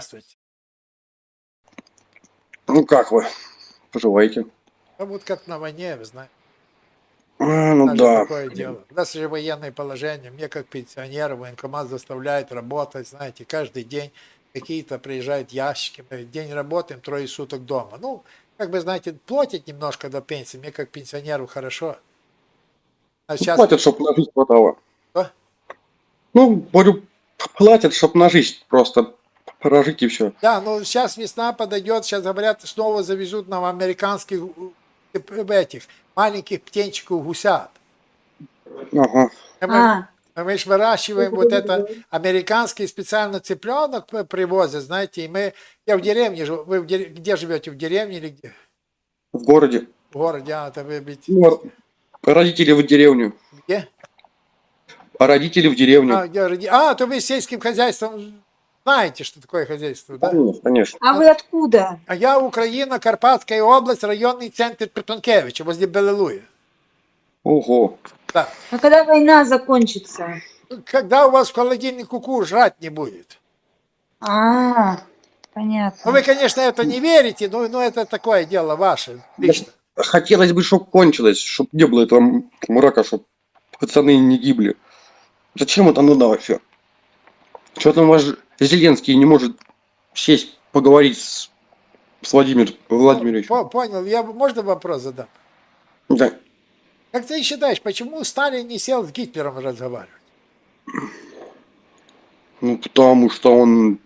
Здравствуйте. Ну как вы? Поживаете? Ну, вот как на войне, вы знаете. А, ну Даже да. такое дело. У нас же военное положение. Мне как пенсионеру военкомат заставляет работать, знаете, каждый день какие-то приезжают ящики. День работаем, трое суток дома. Ну, как бы, знаете, платят немножко до пенсии. Мне как пенсионеру хорошо. А сейчас... Платят, чтобы на жизнь хватало. Что? Ну, говорю, платят, чтобы на жизнь просто прожить и все. Да, ну сейчас весна подойдет, сейчас говорят, снова завезут нам американских э, этих маленьких птенчиков гусят. Ага. Мы- А, Мы же выращиваем вот это американский специально цыпленок привозят, знаете, и мы, я в деревне живу, вы в дере- где живете, в деревне или где? В городе. В городе, а, это вы ведь, Ну, а родители в деревню. где? А родители в деревню. А, где а, то вы сельским хозяйством знаете, что такое хозяйство, да? Конечно, конечно. а вы откуда? А я Украина, Карпатская область, районный центр Петункевича, возле Белелуя. Ого. Да. А когда война закончится? Когда у вас в холодильнику кур жрать не будет? А, Ну, понятно. вы, конечно, это не верите, но, но это такое дело ваше, лично. Хотелось бы, чтобы кончилось, чтобы не было этого мрака, чтобы пацаны не гибли. Зачем это надо вообще? Что там ваш Зеленский не может сесть поговорить с, с Владимир Владимировичем? По- Понял, я можно вопрос задам? Да. Как ты считаешь, почему Сталин не сел с Гитлером разговаривать? Ну, потому что он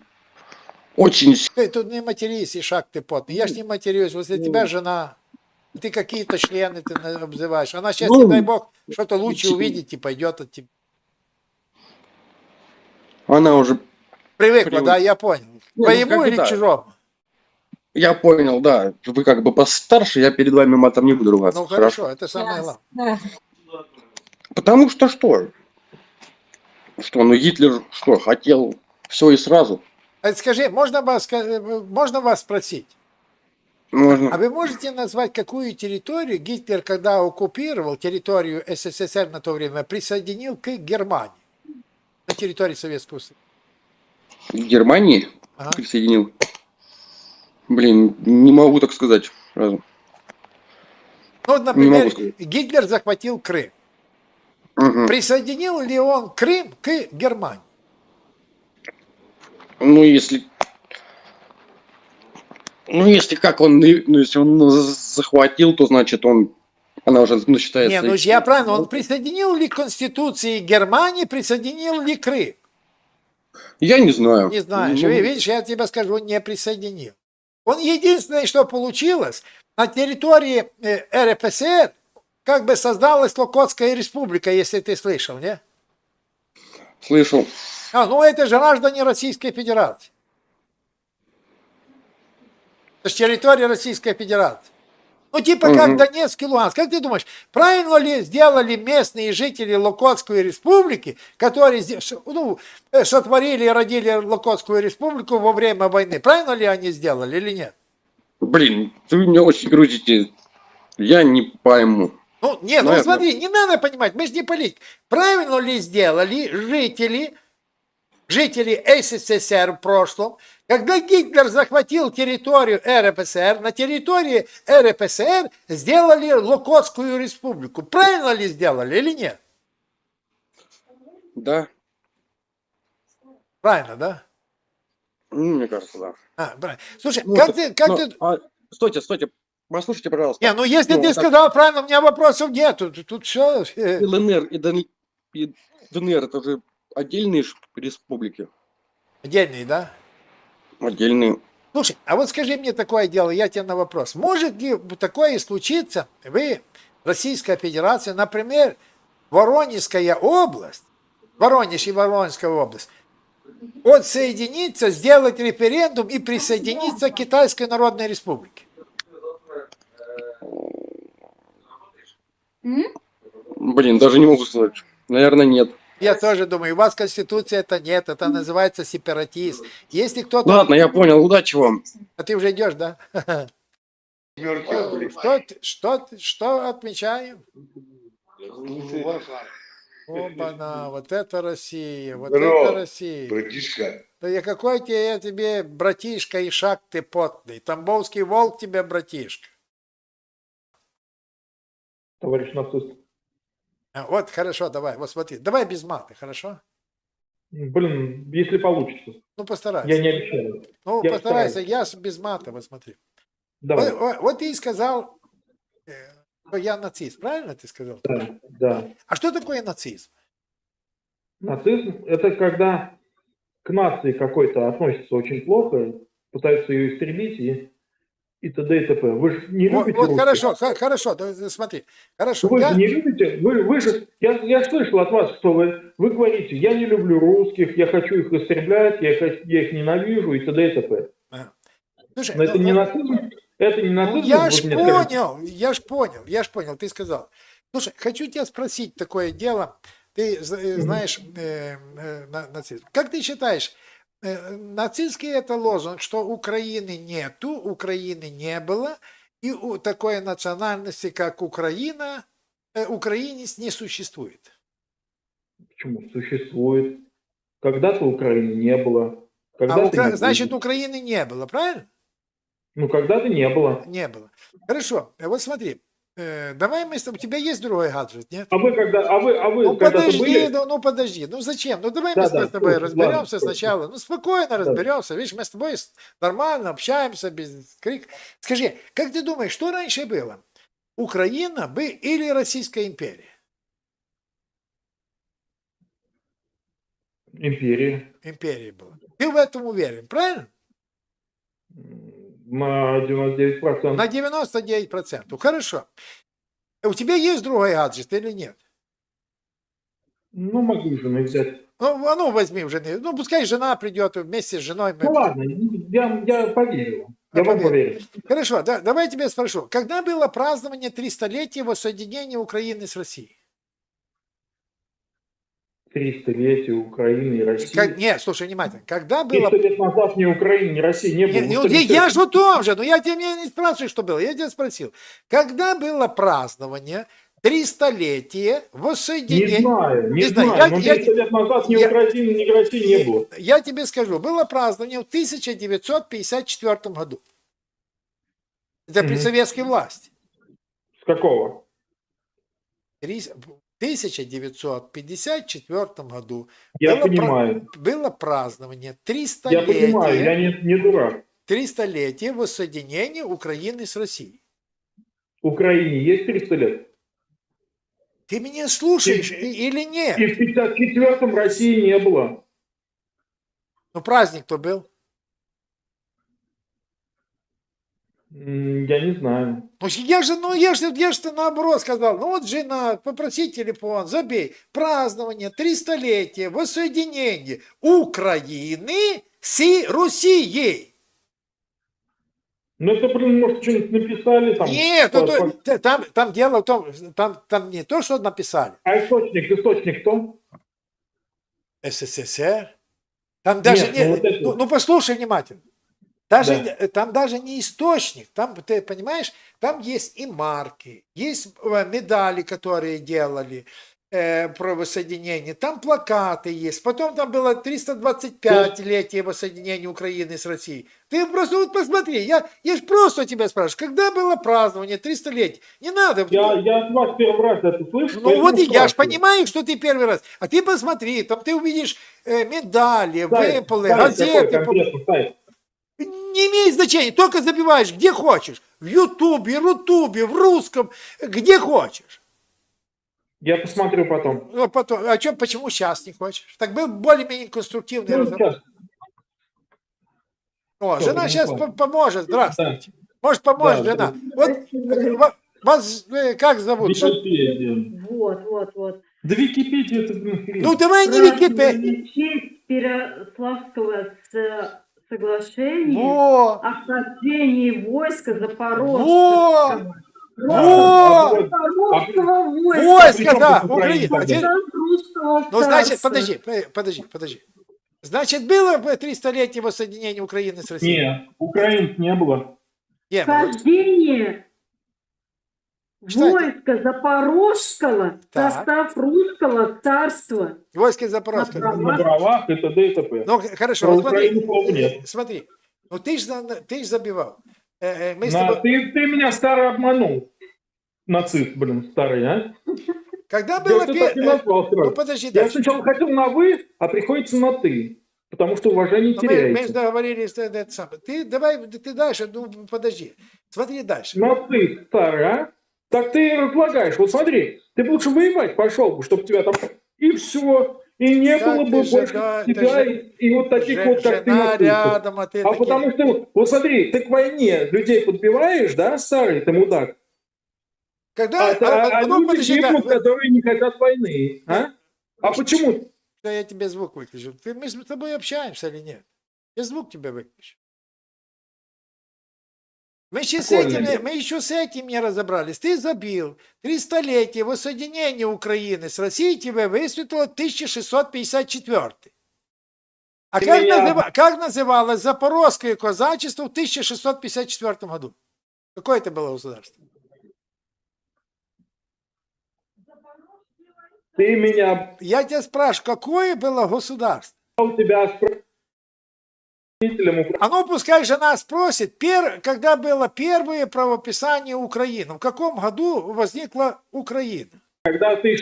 очень... Ты тут не матерись, и шаг ты потный. Я ж не матерюсь, возле тебя жена. Ты какие-то члены ты обзываешь. Она сейчас, не Ну, дай бог, что-то лучше увидит и пойдет от тебя. Она уже... Привыкла, Привык. да, я понял. ну, Твоему бы или да. чужому? Я понял, да. Вы как бы постарше, я перед вами матом не буду ругаться. Ну хорошо, это самое главное. Да. Потому что что? Что, ну Гитлер что, хотел все и сразу? А скажи, можно вас, можно вас спросить? А Можно. вы можете назвать, какую территорию Гитлер, когда оккупировал территорию СССР на то время, присоединил к Германии? На территории Советского Союза. В Германии Ага. присоединил. Блин, не могу так сказать сразу. Ну, например. Гитлер захватил Крым. Мгм. Присоединил ли он Крым к Германии? Ну, если... Ну, если как он, ну, если он ну, захватил, то значит он, она уже, ну, считается... Не, ну я правильно, он присоединил ли к Конституции Германии, присоединил ли Крым? Я не знаю. Не знаешь. Ну, видишь, я тебе скажу, не присоединил. Он единственное, что получилось, на территории э, РФСР как бы создалась Локотская республика, если ты слышал, не? Слышал. А, ну это же граждане Российской Федерации. Это же территория Российской Федерации. Ну, типа как Мгм. Донецк и Луганск. Как ты думаешь, правильно ли сделали местные жители Локотской республики, которые ну, э, сотворили и родили Локотскую республику во время войны? Правильно ли они сделали или нет? Блин, вы меня очень грузите. Я не пойму. Ну, нет, ну Наверное. смотри, не надо понимать, мы же не политик. Правильно ли сделали жители, жители СССР в прошлом, когда Гитлер захватил территорию РФСР, на территории РФСР сделали Локотскую республику. Правильно ли сделали или нет? Да? Правильно, да? Ну, мне кажется, да. А, правильно. Слушай, Ну, как ты, как ну, ты... а, стойте, стойте. Послушайте, пожалуйста. Не, ну если ну, ты так- сказал правильно, у меня вопросов нет. Тут, тут все... ЛНР и, Дон- и ДНР это же отдельные республики. Отдельный, да? Отдельные. Слушай, а вот скажи мне такое дело, я тебе на вопрос. Может ли такое случиться, вы, Российская Федерация, например, Воронежская область, Воронеж и Воронежская область, отсоединиться, сделать референдум и присоединиться к Китайской Народной Республике? Блин, даже не могу сказать. Наверное, нет. Я тоже думаю, у вас Конституция это нет, это называется сепаратизм. Если кто-то... Ладно, я понял. Удачи вам. А ты уже идешь, да? Что, ты- что, ты- что отмечаем? Оба-на, вот это Россия, вот Здорово, это Россия. Братишка, Да я какой тебе, я тебе братишка и шаг ты потный. Тамбовский волк тебе братишка. товарищ нацист. А, Вот, хорошо, давай, вот смотри, давай без маты, хорошо? Блин, если получится. Ну, постарайся. Я не обещаю. ну, я постарайся, я с- без мата, вот смотри. Давай. Вот, вот- вот ты и сказал, э, что я нацист, правильно ты сказал? Да, да. А что такое нацизм? Нацизм – это когда к нации какой-то относятся очень плохо, пытаются ее истребить и, и т.д. и т.п. Вы же не Вот, любите вот русских? хорошо, хорошо, смотри, хорошо. Вы я- же не любите? Вы, вы же, я, я слышал от вас, что вы, вы говорите, я не люблю русских, я хочу их истреблять, я, я их ненавижу и т.д. и т.п. Слушай, Но это ну, не ну, нацизм? Это не Ну, нацизм? я вот ж понял, я ж понял, я ж понял, ты сказал. Слушай, хочу тебя спросить такое дело. Ты э, знаешь э, э, на- нацизм. Как ты считаешь, нацистский это лозунг, что Украины нету, Украины не было, и у такой национальности, как Украина, э, украинец не существует. Почему? Существует. Когда-то Украины не было. А Когда-то Укра- не Значит, будет. Украины не было, правильно? Ну, когда-то не было. Не было. Хорошо, э, вот смотри, э, давай мы с тобой, у тебя есть другой гаджет, нет? А вы когда, а вы, а вы Ну когда-то подожди, были? ну, ну подожди, ну зачем? Ну давай Да, мы с да, тобой слушай, разберемся ладно, сначала. Ну спокойно разберемся. Видишь, мы с тобой с- нормально общаемся без крик. Скажи, как ты думаешь, что раньше было? Украина бы или Российская империя? Империя. Империя была. Ты в этом уверен, правильно? На 99%. На 99%. Хорошо. У тебя есть другой гаджет или нет? Ну, могу жены взять. Ну, а ну возьми уже. Ну, пускай жена придет вместе с женой. мы- Ну ладно, я, я поверю. Я А, вам поверю. Хорошо, да, давай я тебя спрошу. Когда было празднование 300-летия воссоединения Украины с Россией? 300 Украины и России. Как, нет, слушай внимательно. Когда было... 300 лет назад ни Украины, ни России не было. Не, Вы ну, что, я, не я же о том же, но я тебя не, не спрашиваю, что было. Я тебя спросил. Когда было празднование 300-летия Не воссоединения... знаю, не, Не знаю, знаю. я- но я- 300 лет назад ни я- Украины, ни России не было. Я тебе скажу, было празднование в 1954 году. Это при Мгм. советской власти. С какого? В 1954 году Я Было про- понимаю. было празднование Я понимаю, я 300-летия не, не дурак. 300-летия воссоединения Украины с Россией. Украине есть 300 лет? Ты меня слушаешь и- или нет? И в 54-м России не было. Ну, праздник-то был. Я не знаю. Ну, я же, ну, я же, я же наоборот сказал, ну, вот жена, попроси телефон, забей. Празднование 300-летия воссоединения Украины с Россией. Ну это, блин, может, что-нибудь написали там? Нет, ну, то- там, там дело в том, там, там не то, что написали. А источник, источник кто? СССР. Там даже Нет, не, ну вот это ну, ну, послушай внимательно. Даже, Да. э, Там даже не источник, там, ты понимаешь, там есть и марки, есть э, медали, которые делали э, про воссоединение, там плакаты есть, потом там было 325-летие воссоединения Украины с Россией. Ты просто вот посмотри, я, я же просто тебя спрашиваю, когда было празднование 300 лет? Не надо. Я, я от вас первый раз это слышу. Ну вот и я же понимаю, что ты первый раз. А ты посмотри, там ты увидишь э, медали, Сайт, выпалы, сайт газеты. конкретно сайт? Не имеет значения, только забиваешь где хочешь. В Ютубе, Рутубе, в русском, где хочешь. Я посмотрю потом. Ну, потом, а чё, почему сейчас не хочешь? Так был более-менее конструктивный Ну, разговор. сейчас. О, Что, жена сейчас ладно. поможет. Здравствуйте. Может, поможет Да, жена. Вот э, ва- вас э, как зовут? Википедия. Вот, вот, вот. Да Википедия это. Ну давай не Википедия. Празднование в честь Переславского с- соглашения Во, о вхождении войска во, Запорожского. во. Запорожского войска. Да, Украина Русского Ну, значит, подожди, подожди, подожди. Значит, было бы 300-летие воссоединения Украины с Россией? Нет, украинцев не было. Не было. Вхождение? Войско Запорожского, Так. состав русского царства. Войско Запорожское. Ага. На дровах и т.д. и т.п. Ну, хорошо, Про вот смотри, Украину слова нет. э, смотри, ну ты же ты ж забивал. Э, э, Мы с На- тобой- ты, ты меня старый обманул. Нацист, блин, старый, а? Когда Я было что пе- так э, назвал сразу. Ну подожди, Я дальше. сначала хотел на «вы», а приходится на «ты». Потому что уважение Ну, мы, мы же теряется. договорились, что это самое. Ты давай, ты дальше, ну подожди. Смотри дальше. Нацист старый, а? Так ты и разлагаешь. Вот смотри, ты бы лучше воевать пошел бы, чтобы тебя там... И все. И не Да, было бы больше да, ты тебя и, и вот таких Же- вот, как ты, жена рядом, а ты А такие- потому что, вот смотри, ты к войне людей подбиваешь, да, старый ты мудак? Когда, А, а, а- а ну, люди подожди, гибнут, как- которые не хотят войны, а? А почему? Да я тебе звук выключу. Ты, мы с тобой общаемся или нет? Я звук тебе выключу. Мы еще, с этим, мы еще с этим не разобрались. Ты забил. Три столетия воссоединения Украины с Россией тебе высветило 1654. А как, меня- называ- как называлось Запорожское казачество в 1654 году? Какое это было государство? Ты меня Я тебя спрашиваю, какое было государство? у тебя спросителем А ну, пускай жена спросит, пер, когда было первое правописание Украины, в каком году возникла Украина? когда ты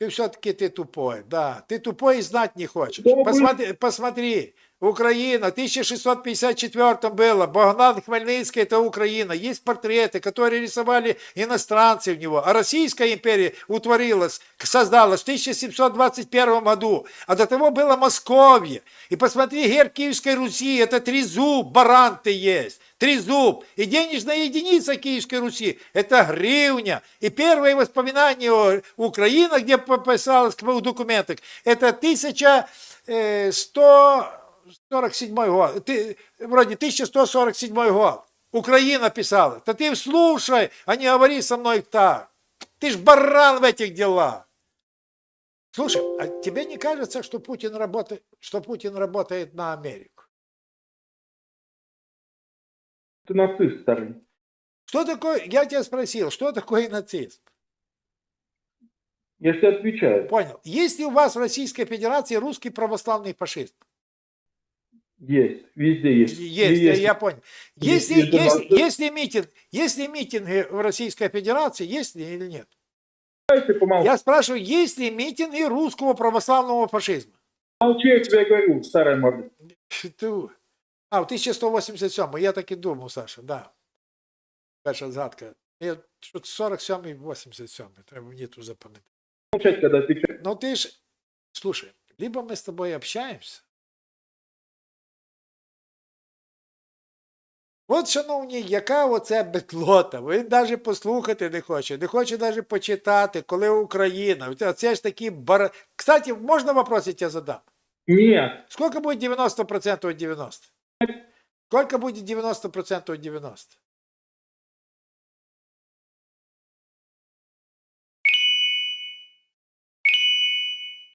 Ты все-таки ты тупой, да, ты тупой и знать не хочешь. Посмотри, посмотри, Украина, 1654 было, Богдан Хмельницкий, это Украина. Есть портреты, которые рисовали иностранцы в него. А Российская империя утворилась, создалась в 1721 году. А до того было Московье. И посмотри, герб Киевской Руси, это три зуб, баранты есть. три зуб. И денежная единица Киевской Руси – это гривня. И первые воспоминания о Украине, где пописалось в документах, это 1100 47-го, ты вроде 1147-го. Украина писала. Да ты слушай, а не говори со мной так. Ты ж баран в этих делах. Слушай, а тебе не кажется, что Путин работает, что Путин работает на Америку? Ты нацист, старый. Что такое, я тебя спросил, что такое нацист? Я тебе отвечаю. Понял. Есть ли у вас в Российской Федерации русский православный фашист? Есть, везде есть. Есть, И я, понял. Если, Есть, есть, если, да. если, митинг, если митинги в Российской Федерации, есть ли или нет? Ты Я спрашиваю, есть ли митинги русского православного фашизма? я тебе говорю, старая морда. Ту. А, в 1187, я так і думав, Саша, да. Перша згадка. Я що 47 87 треба мені тут запам'ятати. Молчать, когда отвечаешь. Ну ты ж, слушай, либо мы с тобой общаемся. От, шановні, яка оце бетлота. Він навіть послухати не хоче, не хоче навіть почитати, коли Україна. Це ж такі бар... Кстати, можна вопрос я тебе задам? Нет, Сколько будет 90% от 90? Сколько будет 90% от 90?